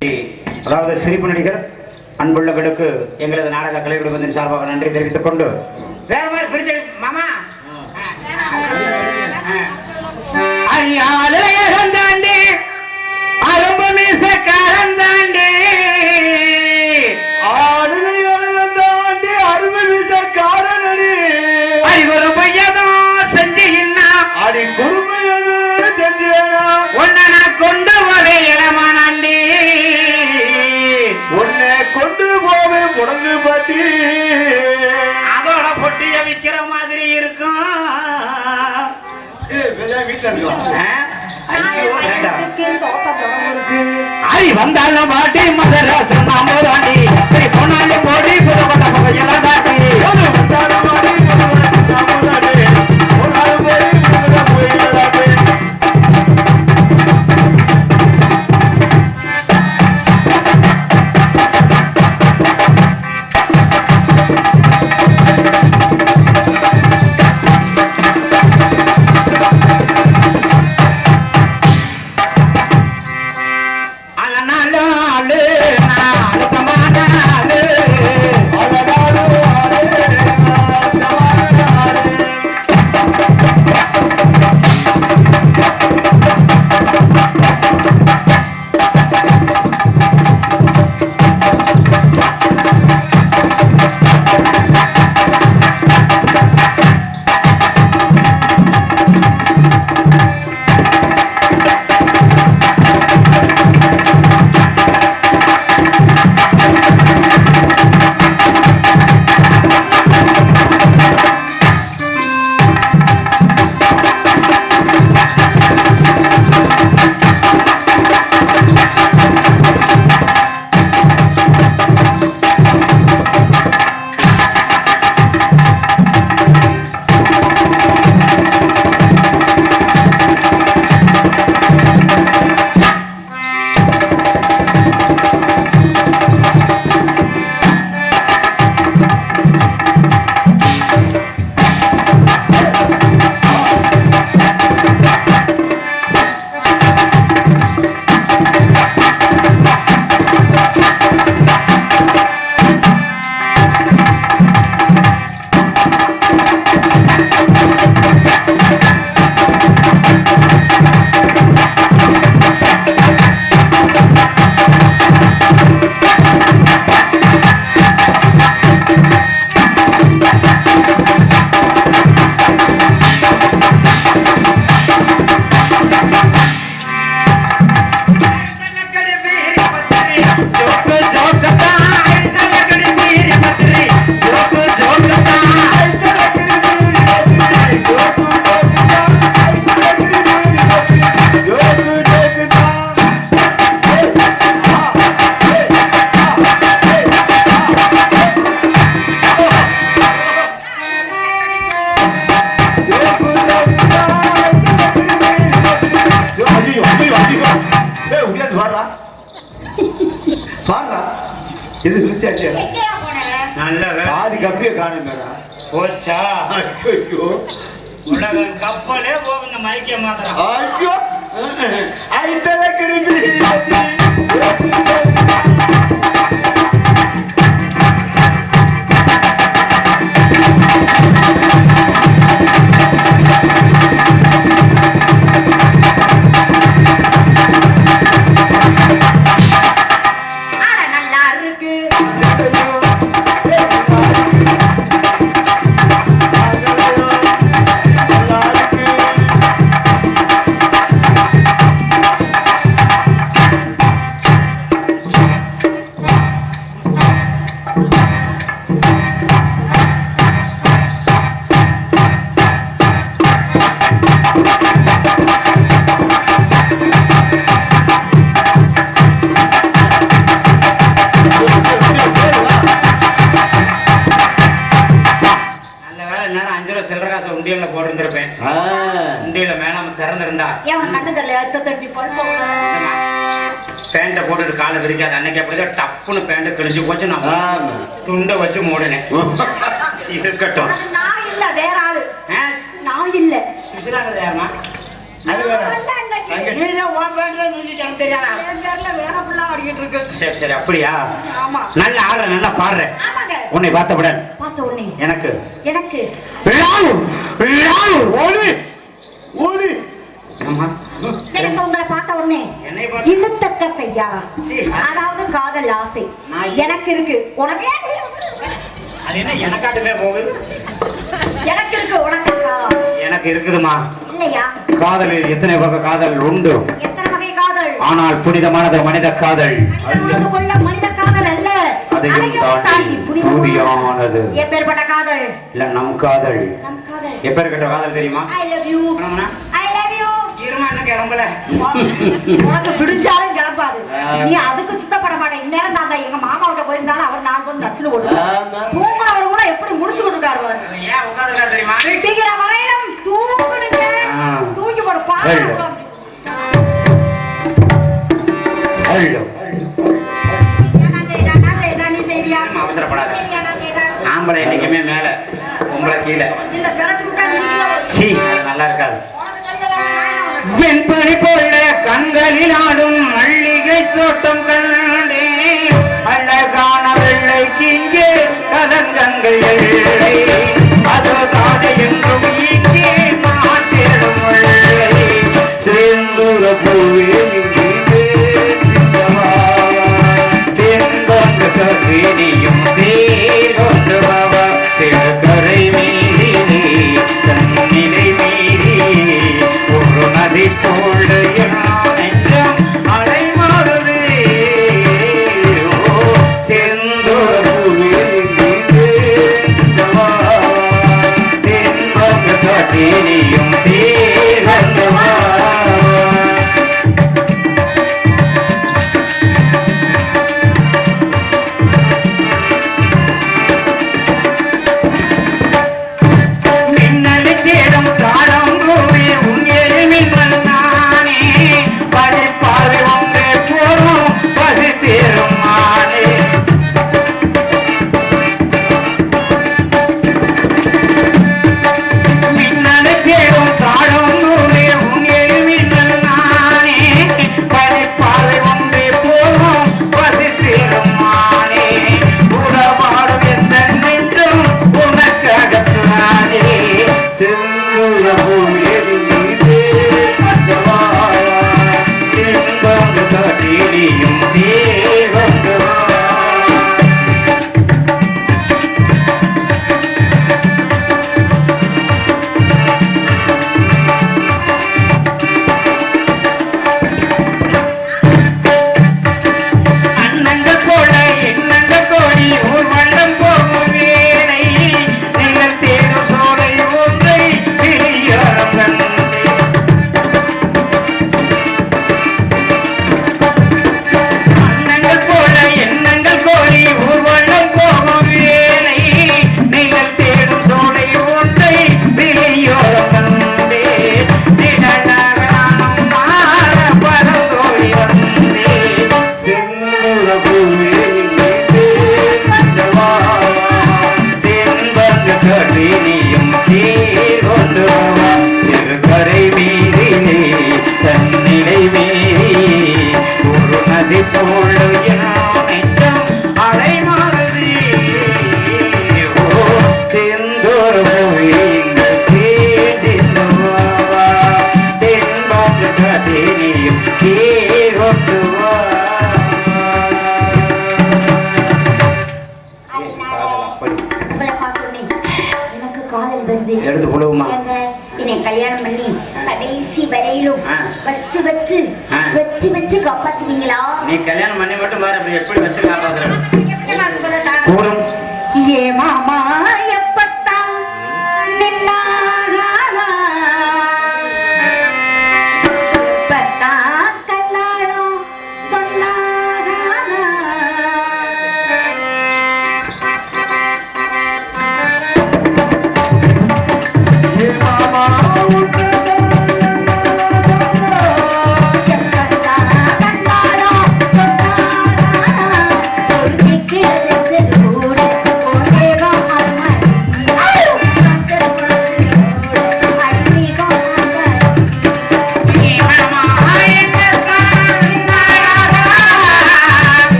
அதாவது சிரிப்பு நடிகர் அன்புள்ளவர்களுக்கு எங்களது நாடக கலை குடும்பத்தின் சார்பாக நன்றி தெரிவித்துக் கொண்டு வேற மாதிரி பிரிச்சு மாமா. அரும்பு மீசக்காரன் தாண்டி. பொண்டாட்டி அதோட பொட்டிய விக்கிற மாதிரி இருக்கும். அரி வந்தாலும் பாட்டி மதராசம் போனாலும் போடி புதவ உலக கப்பலே போகுங்க மயக்க மாத்திரம் ஐயோ. ஐந்தலை கிடைப்பி பேண்ட்டை போட்டுட்டு காலை விரிக்காது அன்னைக்கு அப்படிதான் டப்புன்னு பேண்ட்டை கிழிஞ்சு போச்சு நான் துண்டை வச்சு மூடினேன். இருக்கட்டும். நான் இல்ல வேற ஆளு. நான் இல்ல. சுசிலாங்க யாருமா அது வேற. உன்னை பார்த்தவுடன். எனக்கு. எனக்கு. எனக்கு உங்களை பார்த்த உடனே இழுத்தக்க செய்யா. அதாவது காதல் ஆசை. எனக்கு இருக்கு. உனக்கு அது என்ன எனக்காட்டுமே போகுது? எனக்கு இருக்கு உனக்கு எனக்கு இருக்குதுமா. இல்லையா? காதலில் எத்தனை வகை காதல் உண்டு? எத்தனை வகை காதல்? ஆனால் புனிதமானது மனித காதல். மனித காதல் அல்ல. அதையும் தாண்டி புதியானது. எப்பேற்பட்ட காதல்? இல்ல நம் காதல். நம் காதல். எப்பேற்பட்ட காதல் தெரியுமா. ஐ லவ் யூ கிளம்பல உனக்கு பிடிச்சாலும் கிளம்பாது. ஆ. நீ அதுக்கு சுத்தப்பட மாட்டேன். இந்நேரம் தான் எங்க மாமாவிட்ட போயிருந்தாலும் அவர் நாலு கொண்டு நச்சுன்னு ஆமா. தூங்குறவர் கூட எப்படி முடிச்சு கொடுக்காரு ஏன் உட்காந்துருக்கா தெரியுமா? வெட்டிக்கிற வரையிலும் தூங்குனுங்க. ஆ. தூக்கி போடு நான் நான் அவசரப்படாத. நான். ஆம்பளை என்னைக்குமே மேல. உங்களை கீழே. நல்லா இருக்காது. வெண்பறி உனக்கு போல கண்களில் ஆடும் மல்லிகை தோட்டம் கண்டே அழகான வெள்ளைக்கு இங்கே கலங்கங்கள் அதோ அதுதானே என்றும் இங்கே நான் தேடும் வெள்ளை.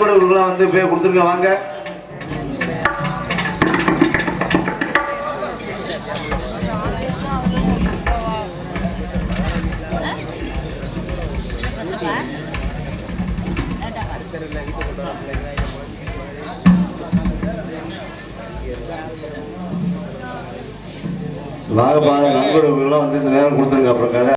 நண்பர்களுக்கெல்லாம் வந்து போய் கொடுத்துருங்க வாங்க. வாங்க பாருங்க நண்பர்களுக்கெல்லாம் வந்து இந்த நேரம் கொடுத்துருங்க அப்புறம் கதை.